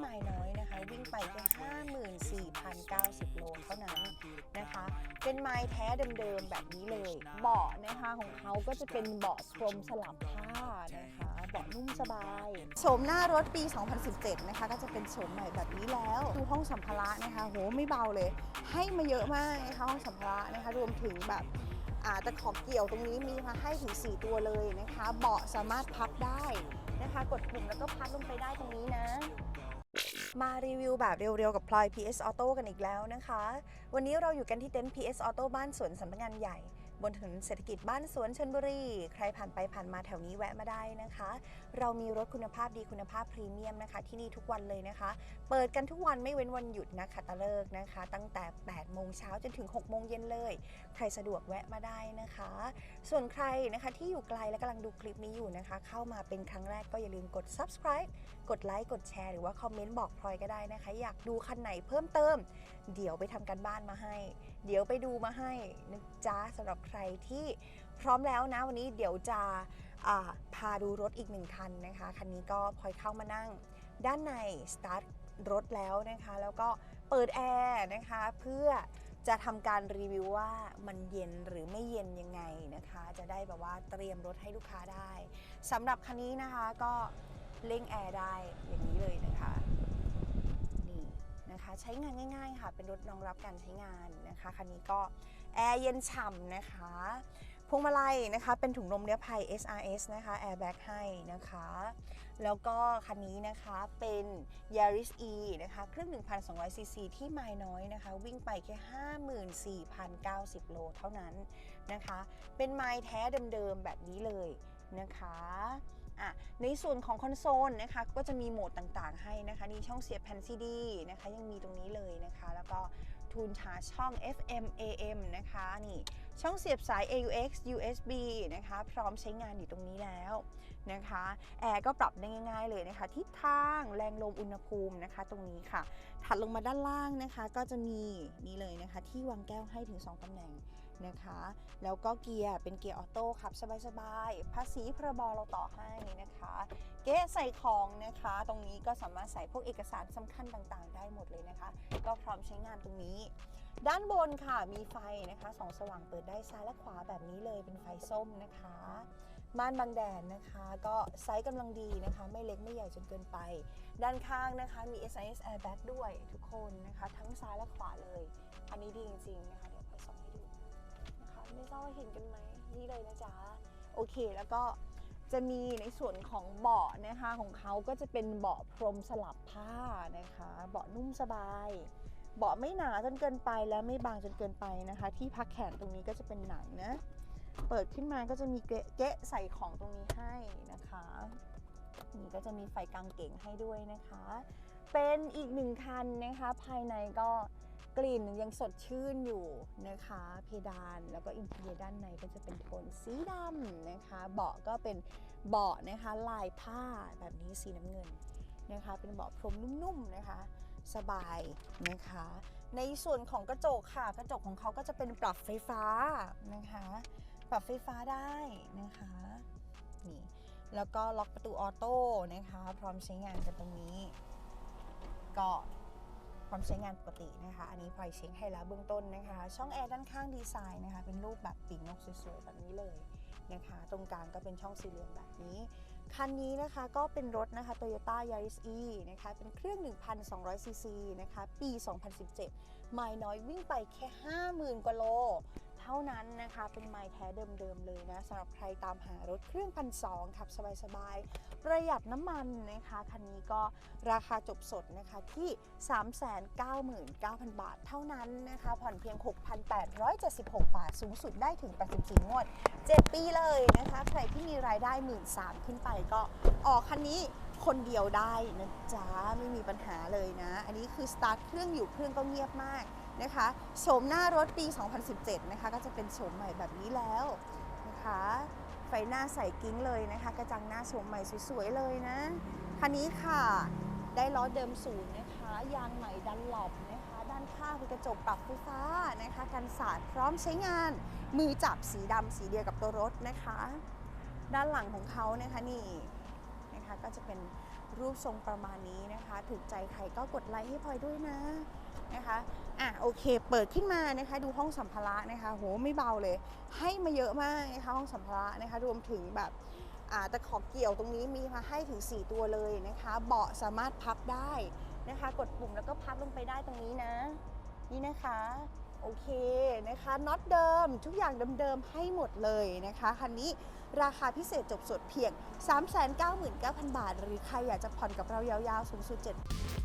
ไม่น้อยนะคะ วิ่งไปแค่54,090 โลเท่านั้นนะคะ เป็นไม้แท้เดิมๆ แบบนี้เลย เบาะนะคะของเขาก็จะเป็นเบาะพรมสลับผ้านะคะเบาะนุ่มสบายโฉมหน้ารถปี 2017 นะคะ ก็จะเป็นโฉมใหม่แบบนี้แล้วดูห้องสัมภาระนะคะโหไม่เบาเลย ให้มาเยอะมากนะคะห้องสัมภาระนะคะรวมถึงแบบอ่าตะขอบเกี่ยวตรงนี้มีมาให้ถึง 4 ตัวเลยนะคะ เบาะสามารถพับได้นะคะ กดปุ่มแล้วก็พับลงไปได้ตรงนี้นะ มารีวิวแบบเร็วๆ กับพลอย PS Auto กันอีกแล้วนะคะ วันนี้เราอยู่กันที่เต็นท์ PS Auto บ้านสวนสำนักงานใหญ่ บนถนนเศรษฐกิจบ้านสวนชนบุรี ใครผ่านไปผ่านมาแถวนี้แวะมาได้นะคะ เรามีรถคุณภาพดีคุณภาพพรีเมียมนะคะ ที่นี่ทุกวันเลยนะคะ เปิดกันทุกวันไม่เว้นวันหยุดนะคะตะเลิกนะคะ ตั้งแต่ 8 โมงเช้าจนถึง 6 โมงเย็นเลย ใครสะดวกแวะมาได้นะคะ ส่วนใครนะคะที่อยู่ไกลและกำลังดูคลิปนี้อยู่นะคะ เข้ามาเป็นครั้งแรกก็อย่าลืมกด subscribe กดไลค์กดแชร์หรือว่าคอมเมนต์บอกพลอยก็ได้นะคะ อยากดูคันไหนเพิ่มเติม เดี๋ยวไปทำกันบ้านมาให้ เดี๋ยวไปดูมาให้นะจ๊ะสำหรับใครที่พร้อมแล้วนะวันนี้เดี๋ยวจะพาดูรถอีกหนึ่งคันนะคะคันนี้ก็พลอยเข้ามานั่ง ด้านในสตาร์ทรถแล้วนะคะ แล้วก็เปิดแอร์นะคะเพื่อจะทำการรีวิวว่ามันเย็นหรือไม่เย็นยังไงนะคะ จะได้แบบว่าเตรียมรถให้ลูกค้าได้สำหรับคันนี้นะคะก็เร่งแอร์ได้อย่างนี้เลยนะคะนี่นะคะ ใช้งานง่าย ๆ ค่ะ เป็นรถรองรับการใช้งานนะคะคันนี้ก็ แอร์เย็นฉ่ำนะคะพวงมาลัยนะคะ เป็นถุงลมนิรภัย SRS นะคะแอร์แบ็กให้นะคะ แล้วก็คันนี้นะคะเป็น Yaris E นะคะ เครื่อง 1,200 ซีซีที่ไม้น้อยนะคะ วิ่งไปแค่ 54,090 โลเท่านั้นนะคะ เป็นไม้แท้เดิมๆแบบนี้เลยนะคะอะในส่วนของคอนโซลนะคะ ก็จะมีโหมดต่างๆให้นะคะ นี่ช่องเสียบแผ่นซีดีนะคะ ยังมีตรงนี้เลยนะคะ แล้วก็ ทูนชาช่อง FM AM นะคะนี่ช่องเสียบสาย AUX USB นะคะพร้อมใช้งานอยู่ตรงนี้แล้วนะคะแอร์ก็ปรับได้ง่ายๆเลยนะคะทิศทางแรงลมอุณหภูมินะคะ ตรงนี้ค่ะ ถัดลงมาด้านล่างนะคะ ก็จะมีนี่เลยนะคะ ที่วางแก้วให้ถึง 2ตำแหน่ง นะคะ แล้วก็เกียร์เป็นเกียร์ออโต้ขับสบายๆภาษีพรบเราต่อให้นะคะ เก๊ใส่ของนะคะ ตรงนี้ก็สามารถใส่พวกเอกสารสำคัญต่างๆ ได้หมดเลยนะคะ ก็พร้อมใช้งานตรงนี้ ด้านบนค่ะมีไฟนะคะสองสว่างเปิดได้ซ้ายและขวาแบบนี้เลยเป็นไฟส้มนะคะม่านบังแดดนะคะ ก็ไซส์กำลังดีนะคะ ไม่เล็กไม่ใหญ่จนเกินไป ด้านข้างนะคะมี SIS airbag ด้วยทุกคนนะคะ ทั้งซ้ายและขวาเลย อันนี้ดีจริงๆนะคะ นะคะไม่ทราบว่าเห็นกันไหมนี่เลยนะจ๊ะโอเคแล้วก็จะมีในส่วนของเบาะนะคะของเขาก็จะเป็นเบาะพรมสลับผ้านะคะ เบาะนุ่มสบาย เบาะไม่หนาจนเกินไปและไม่บางจนเกินไปนะคะ ที่พักแขนตรงนี้ก็จะเป็นหนังนะ เปิดขึ้นมาก็จะมีเกะเกะใส่ของตรงนี้ให้นะคะนี่ก็จะมีไฟกลางเก่งให้ด้วยนะคะ เป็นอีกหนึ่งคันนะคะ ภายในก็ กลิ่นยังสดชื่นอยู่นะคะ เพดานแล้วก็อินเทอร์เนียด้านในก็จะเป็นโทนสีดำนะคะ เบาะก็เป็นเบาะนะคะลายผ้าแบบนี้สีน้ำเงินนะคะ เป็นเบาะพรมนุ่มๆนะคะ สบายนะคะ ในส่วนของกระจกค่ะ กระจกของเขาก็จะเป็นปรับไฟฟ้านะคะ ปรับไฟฟ้าได้นะคะนี่แล้วก็ล็อกประตูออโต้นะคะ พร้อมใช้งานกันตรงนี้ก็ ร้อมใช้งานปกตินะคะ อันนี้พลอยเช็คให้แล้วเบื้องต้นนะคะ ช่องแอร์ด้านข้างดีไซน์นะคะ เป็นรูปแบบปีกนกสวยๆแบบนี้เลยนะคะ ตรงกลางก็เป็นช่องสี่เหลี่ยมแบบนี้ คันนี้นะคะก็เป็นรถนะคะ Toyota Yaris E นะคะ เป็นเครื่อง 1,200 ซีซีนะคะ ปี 2017 ไมล์น้อยวิ่งไปแค่ 50,000กว่าโล เท่านั้นนะคะ เป็นไมล์แท้เดิมๆเลยนะสำหรับใครตามหารถเครื่องพันสองขับสบายๆ ประหยัดน้ำมันนะคะคันนี้ก็ราคาจบสดนะคะที่ 399,000 บาทเท่านั้นนะคะ ผ่อนเพียง 6,876 บาท สูงสุดได้ถึง 84 งวด 7 ปีเลยนะคะ ใครที่มีรายได้ 1 3ื่นขึ้นไปก็ออกคันนี้คนเดียวได้นะจ๊ะ ไม่มีปัญหาเลยนะ อันนี้คือสตาร์ทเครื่องอยู่เครื่องก็เงียบมากนะคะโฉมหน้ารถปี 2017 นะคะ ก็จะเป็นโฉมใหม่แบบนี้แล้วนะคะ ไฟหน้าใส่กิ้งเลยนะคะ กระจังหน้าโฉมใหม่สวยๆเลยนะคันนี้ค่ะได้ล้อเดิมศูนย์นะคะ ยางใหม่ดันหลบนะคะ ด้านข้างเป็นกระจกปรับไฟฟ้านะคะกันสาดพร้อมใช้งาน มือจับสีดำสีเดียวกับตัวรถนะคะ ด้านหลังของเขานะคะนี่นะคะก็จะเป็นรูปทรงประมาณนี้นะคะ ถูกใจใครก็กดไลค์ให้พลอยด้วยนะ นะคะอะโอเค เปิดขึ้นมานะคะดูห้องสัมภาระนะคะโหไม่เบาเลย ให้มาเยอะมากนะคะห้องสัมภาระนะคะรวมถึงแบบอ่าตะขอเกี่ยวตรงนี้มีมาให้ถึง 4 ตัวเลยนะคะ เบาะสามารถพับได้นะคะ กดปุ่มแล้วก็พับลงไปได้ตรงนี้นะ นี่นะคะโอเคนะคะน็อตเดิมทุกอย่างเดิมๆให้หมดเลยนะคะคันนี้ราคาพิเศษจบสดเพียง 399,000 บาท หรือใครอยากจะผ่อนกับเรายาวๆ สูงสุด7